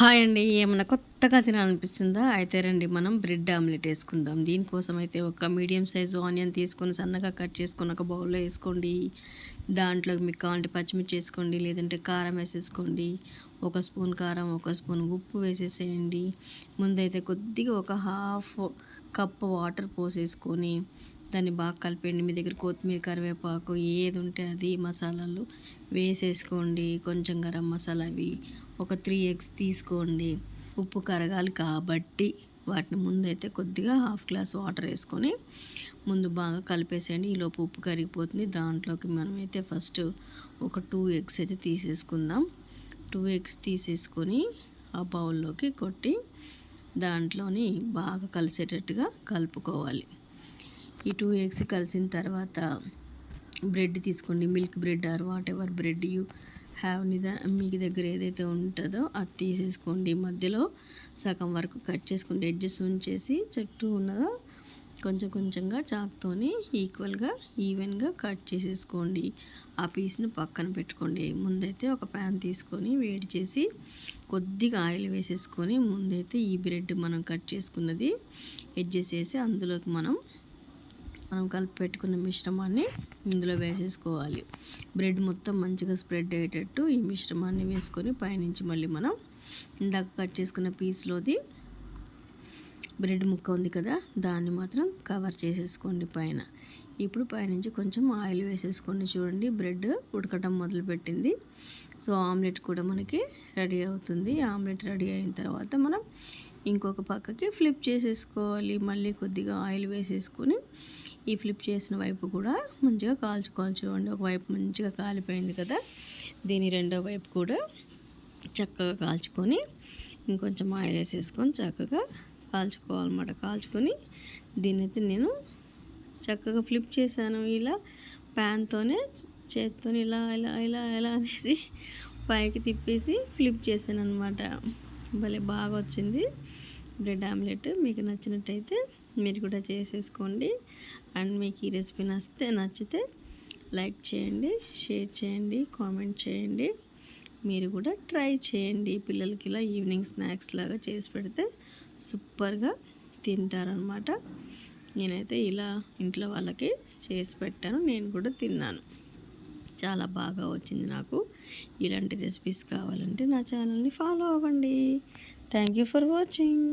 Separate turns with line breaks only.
Hi అండి. ఏమన్నా కొత్తగా తినాలనిపిస్తుందా? అయితే రండి మనం బ్రెడ్ ఆమ్లెట్ వేసుకుందాం. దీనికోసం అయితే ఒక మీడియం సైజు ఆనియన్ తీసుకొని సన్నగా కట్ చేసుకొని ఒక బౌల్లో వేసుకోండి. దాంట్లో మీకు కావాలంటే పచ్చిమిర్చి వేసుకోండి లేదంటే కారం వేసేసుకోండి. ఒక స్పూన్ కారం ఒక స్పూన్ ఉప్పు వేసేసేయండి. ముందైతే కొద్దిగా ఒక హాఫ్ కప్పు వాటర్ పోసేసుకొని దాన్ని బాగా కలిపండి మీ దగ్గర కొత్తిమీర కరివేపాకు ఏది ఉంటే అది మసాలాలు వేసేసుకోండి. కొంచెం గరం మసాలా అవి ఒక త్రీ ఎగ్స్ తీసుకోండి. ఉప్పు కరగాలి కాబట్టి వాటిని ముందైతే కొద్దిగా హాఫ్ గ్లాస్ వాటర్ వేసుకొని ముందు బాగా కలిపేసేయండి. ఈలోపు ఉప్పు కరిగిపోతుంది. దాంట్లోకి మనమైతే ఫస్ట్ ఒక టూ ఎగ్స్ అయితే తీసేసుకుందాం. టూ ఎగ్స్ తీసేసుకొని ఆ బౌల్లోకి కొట్టి దాంట్లోని బాగా కలిసేటట్టుగా కలుపుకోవాలి. ఈ టూ ఎగ్స్ కలిసిన తర్వాత బ్రెడ్ తీసుకోండి. Milk bread or whatever bread you have నిదా మీకు దగ్గర ఏదైతే ఉంటుందో అది తీసేసుకోండి. మధ్యలో సగం వరకు కట్ చేసుకోండి ఎడ్జెస్ ఉంచేసి చుట్టూ ఉన్నదో కొంచెం కొంచెంగా చాక్తోని ఈక్వల్గా ఈవెన్గా కట్ చేసేసుకోండి. ఆ పీస్ను పక్కన పెట్టుకోండి. ముందైతే ఒక ప్యాన్ తీసుకొని వేడి చేసి కొద్దిగా ఆయిల్ వేసేసుకొని ముందైతే ఈ బ్రెడ్ మనం కట్ చేసుకున్నది ఎడ్జెస్ వేసి అందులోకి మనం మనం కలిపి పెట్టుకున్న మిశ్రమాన్ని ఇందులో వేసేసుకోవాలి. బ్రెడ్ మొత్తం మంచిగా స్ప్రెడ్ అయ్యేటట్టు ఈ మిశ్రమాన్ని వేసుకొని పైనుంచి మళ్ళీ మనం ఇందాక కట్ చేసుకున్న పీస్లోది బ్రెడ్ ముక్క ఉంది కదా దాన్ని మాత్రం కవర్ చేసేసుకోండి పైన. ఇప్పుడు పైనుంచి కొంచెం ఆయిల్ వేసేసుకోండి చూడండి బ్రెడ్ ఉడకటం మొదలుపెట్టింది. సో ఆమ్లెట్ కూడా మనకి రెడీ అవుతుంది. ఆమ్లెట్ రెడీ అయిన తర్వాత మనం ఇంకొక పక్కకి ఫ్లిప్ చేసేసుకోవాలి. మళ్ళీ కొద్దిగా ఆయిల్ వేసేసుకొని ఈ ఫ్లిప్ చేసిన వైపు కూడా మంచిగా కాల్చుకోవాలి చూడండి. ఒకవైపు మంచిగా కాలిపోయింది కదా దీని రెండో వైపు కూడా చక్కగా కాల్చుకొని ఇంకొంచెం ఆయిల్ వేసేసుకొని చక్కగా కాల్చుకోవాలన్నమాట. కాల్చుకొని దీన్ని అయితే నేను చక్కగా ఫ్లిప్ చేశాను. ఇలా ప్యాన్తోనే చేతితో ఇలా ఇలా ఇలా ఇలా అనేసి పైకి తిప్పేసి ఫ్లిప్ చేశాను అనమాట భలే బాగా వచ్చింది బ్రెడ్ ఆమ్లెట్ మీకు నచ్చినట్టయితే మీరు కూడా చేసేసుకోండి. అండ్ మీకు ఈ రెసిపీ నచ్చితే నచ్చితే లైక్ చేయండి షేర్ చేయండి కామెంట్ చేయండి. మీరు కూడా ట్రై చేయండి. పిల్లలకి ఇలా ఈవినింగ్ స్నాక్స్ లాగా చేసి పెడితే సూపర్గా తింటారనమాట నేనైతే ఇలా ఇంట్లో వాళ్ళకి చేసి పెట్టాను. నేను కూడా తిన్నాను. చాలా బాగా వచ్చింది నాకు. ఇలాంటి రెసిపీస్ కావాలంటే నా ఛానల్ని ఫాలో అవ్వండి. Thank you for watching.